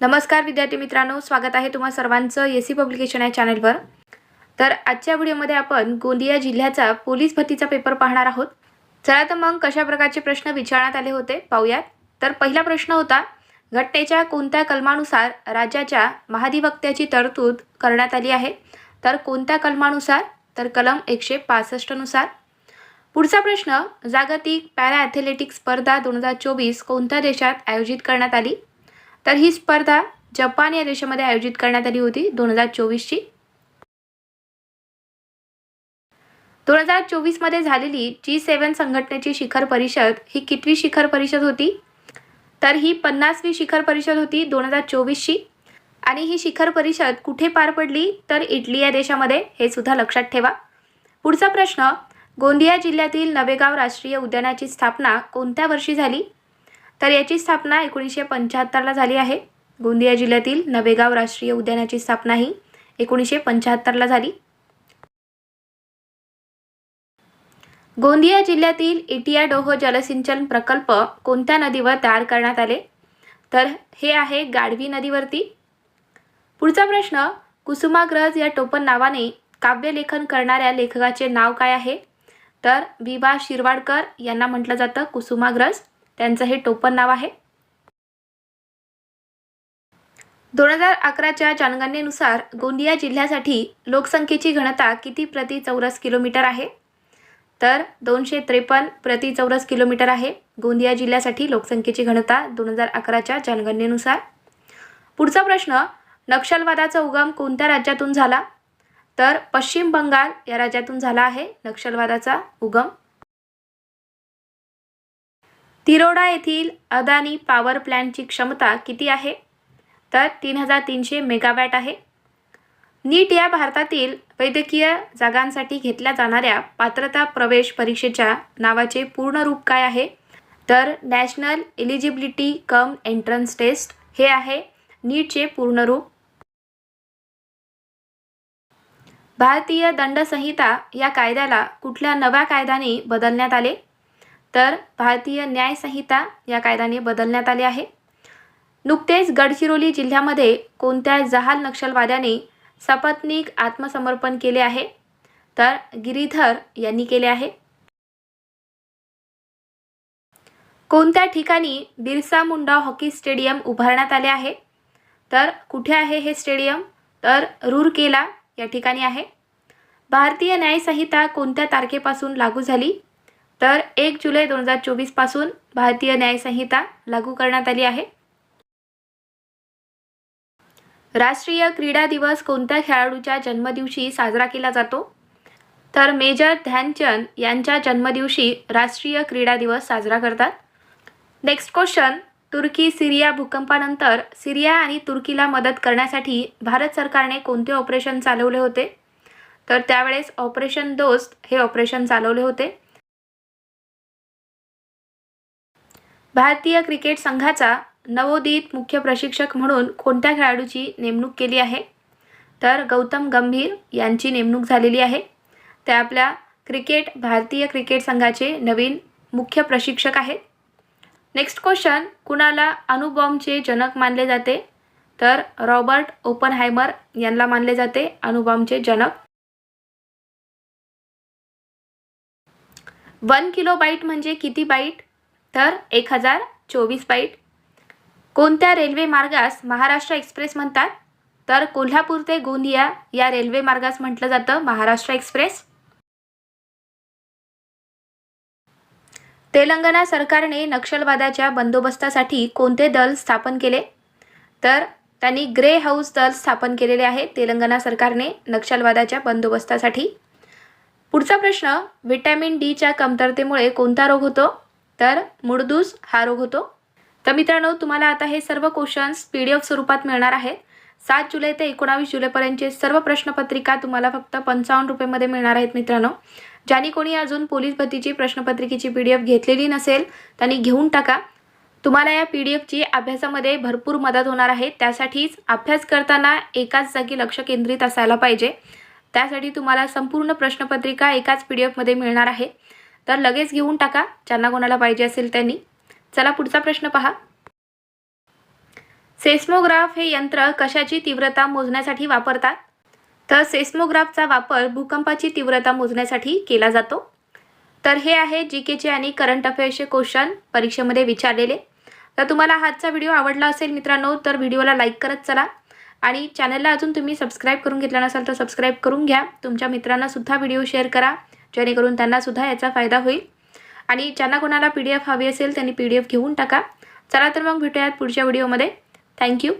नमस्कार विद्यार्थी मित्रांनो स्वागत आहे तुम्हा सर्वांचं एस सी पब्लिकेशन या चॅनलवर. तर आजच्या व्हिडिओमध्ये आपण गोंदिया जिल्ह्याचा पोलीस भरतीचा पेपर पाहणार आहोत. चला तर मग कशा प्रकारचे प्रश्न विचारण्यात आले होते पाहूयात. तर पहिला प्रश्न होता घटनेच्या कोणत्या कलमानुसार राज्याच्या महाधिवक्त्याची तरतूद करण्यात आली आहे? तर कोणत्या कलमानुसार? तर कलम एकशे पासष्टनुसार पुढचा प्रश्न जागतिक पॅरा ॲथलेटिक्स स्पर्धा दोन हजार चोवीस कोणत्या देशात आयोजित करण्यात आली? तर ही स्पर्धा जपान या देशामध्ये आयोजित करण्यात आली होती दोन हजार चोवीसची. दोन हजार चोवीसमध्ये झालेली जी सेवन संघटनेची शिखर परिषद ही कितवी शिखर परिषद होती? तर ही पन्नासवी शिखर परिषद होती दोन हजार चोवीसची. आणि ही शिखर परिषद कुठे पार पडली? तर इटली या देशामध्ये हे सुद्धा लक्षात ठेवा. पुढचा प्रश्न गोंदिया जिल्ह्यातील नवेगाव राष्ट्रीय उद्यानाची स्थापना कोणत्या वर्षी झाली? तर याची स्थापना एकोणीसशे पंच्याहत्तरला झाली आहे. गोंदिया जिल्ह्यातील नवेगाव राष्ट्रीय उद्यानाची स्थापना ही एकोणीसशे पंच्याहत्तरला झाली. गोंदिया जिल्ह्यातील इटियाडोह जलसिंचन प्रकल्प कोणत्या नदीवर तयार करण्यात आले? तर हे आहे गाढवी नदीवरती. पुढचा प्रश्न कुसुमाग्रज या टोपण नावाने काव्यलेखन करणाऱ्या लेखकाचे नाव काय आहे? तर विभा शिरवाडकर यांना म्हटलं जातं कुसुमाग्रज. त्यांचं हे टोपण नाव आहे. दोन हजार अकराच्या जनगणनेनुसार गोंदिया जिल्ह्यासाठी लोकसंख्येची घनता किती प्रति चौरस किलोमीटर आहे? तर दोनशे त्रेपन्न प्रति चौरस किलोमीटर आहे. गोंदिया जिल्ह्यासाठी लोकसंख्येची घनता दोन हजार अकराच्या जनगणनेनुसार. पुढचा प्रश्न नक्षलवादाचा उगम कोणत्या राज्यातून झाला? तर पश्चिम बंगाल या राज्यातून झाला आहे नक्षलवादाचा उगम. तिरोडा येथील अदानी पॉवर प्लॅन्टची क्षमता किती आहे? तर तीन हजार तीनशे मेगावॅट आहे. नीट या भारतातील वैद्यकीय जागांसाठी घेतल्या जाणाऱ्या पात्रता प्रवेश परीक्षेच्या नावाचे पूर्ण रूप काय आहे? तर national eligibility cum entrance test हे आहे. नीटचे पूर्ण रूप. भारतीय दंडसंहिता या कायद्याला कुठल्या नव्या कायद्याने बदलण्यात आले? तर भारतीय न्यायसंहिता या कायद्याने बदलण्यात आले आहे. नुकतेच गडचिरोली जिल्ह्यामध्ये कोणत्या जहाल नक्षलवाद्याने सपत्नीक आत्मसमर्पण केले आहे? तर गिरीधर यांनी केले आहे. कोणत्या ठिकाणी बिरसा मुंडा हॉकी स्टेडियम उभारण्यात आले आहे? तर कुठे आहे हे स्टेडियम? तर रूरकेला या ठिकाणी आहे. भारतीय न्यायसंहिता कोणत्या तारखेपासून लागू झाली? तर एक जुलै दोन हजार चोवीसपासून भारतीय न्यायसंहिता लागू करण्यात आली आहे. राष्ट्रीय क्रीडा दिवस कोणत्या खेळाडूच्या जन्मदिवशी साजरा केला जातो? तर मेजर ध्यानचंद यांच्या जन्मदिवशी राष्ट्रीय क्रीडा दिवस साजरा करतात. नेक्स्ट क्वेश्चन तुर्की सिरिया भूकंपानंतर सिरिया आणि तुर्कीला मदत करण्यासाठी भारत सरकारने कोणते ऑपरेशन चालवले होते? तर त्यावेळेस ऑपरेशन दोस्त हे ऑपरेशन चालवले होते. भारतीय क्रिकेट संघाचा नवोदित मुख्य प्रशिक्षक म्हणून कोणत्या खेळाडूची नेमणूक केली आहे? तर गौतम गंभीर यांची नेमणूक झालेली आहे. ते आपल्या क्रिकेट भारतीय क्रिकेट संघाचे नवीन मुख्य प्रशिक्षक आहेत. नेक्स्ट क्वेश्चन कुणाला अणुबॉम्बचे जनक मानले जाते? तर रॉबर्ट ओपनहायमर यांना मानले जाते अणुबॉम्बचे जनक. वन किलो बाईट म्हणजे किती बाईट? तर एक हजार चोवीस बाईट. कोणत्या रेल्वे मार्गास महाराष्ट्र एक्सप्रेस म्हणतात? तर कोल्हापूर ते गोंदिया या रेल्वे मार्गास म्हटलं जातं महाराष्ट्र एक्सप्रेस. तेलंगणा सरकारने नक्षलवादाच्या बंदोबस्तासाठी कोणते दल स्थापन केले? तर त्यांनी ग्रे हाऊस दल स्थापन केलेले आहे तेलंगणा सरकारने नक्षलवादाच्या बंदोबस्तासाठी. पुढचा प्रश्न व्हिटॅमिन डीच्या कमतरतेमुळे कोणता रोग होतो? तर मुडदूस हा रोग होतो. तर मित्रांनो तुम्हाला आता हे सर्व क्वेश्चन्स पी डी एफ स्वरूपात मिळणार आहेत. सात जुलै ते एकोणावीस जुलैपर्यंतचे सर्व प्रश्नपत्रिका तुम्हाला फक्त पंचावन्न रुपयेमध्ये मिळणार आहेत मित्रांनो. ज्यांनी कोणी अजून पोलीस भरतीची प्रश्नपत्रिकेची पी डी एफ घेतलेली नसेल त्यांनी घेऊन टाका. तुम्हाला या पी डी एफची अभ्यासामध्ये भरपूर मदत होणार आहे. त्यासाठीच अभ्यास करताना एकाच जागी लक्ष केंद्रित असायला पाहिजे. त्यासाठी तुम्हाला संपूर्ण प्रश्नपत्रिका एकाच पी डी एफमध्ये मिळणार आहे. तर लगेच घेऊन टाका. ज्यांना कोणाला पाहिजे असेल त्यांनी. चला पुढचा प्रश्न पहा. सेस्मोग्राफ हे यंत्र कशाची तीव्रता मोजण्यासाठी वापरतात? तर सेस्मोग्राफचा वापर भूकंपाची तीव्रता मोजण्यासाठी केला जातो. तर हे आहे जी केचे आणि करंट अफेअर्सचे क्वेश्चन परीक्षेमध्ये विचारलेले. तर तुम्हाला आजचा व्हिडिओ आवडला असेल मित्रांनो तर व्हिडिओला लाईक करत चला. आणि चॅनलला अजून तुम्ही सबस्क्राईब करून घेतला नसाल तर सबस्क्राईब करून घ्या. तुमच्या मित्रांनासुद्धा व्हिडिओ शेअर करा. जेणेकरून त्यांनासुद्धा याचा फायदा होईल. आणि ज्यांना कोणाला पी डी एफ हवी असेल त्यांनी पी डी एफ घेऊन टाका. चला तर मग भेटूयात पुढच्या व्हिडिओमध्ये. थँक्यू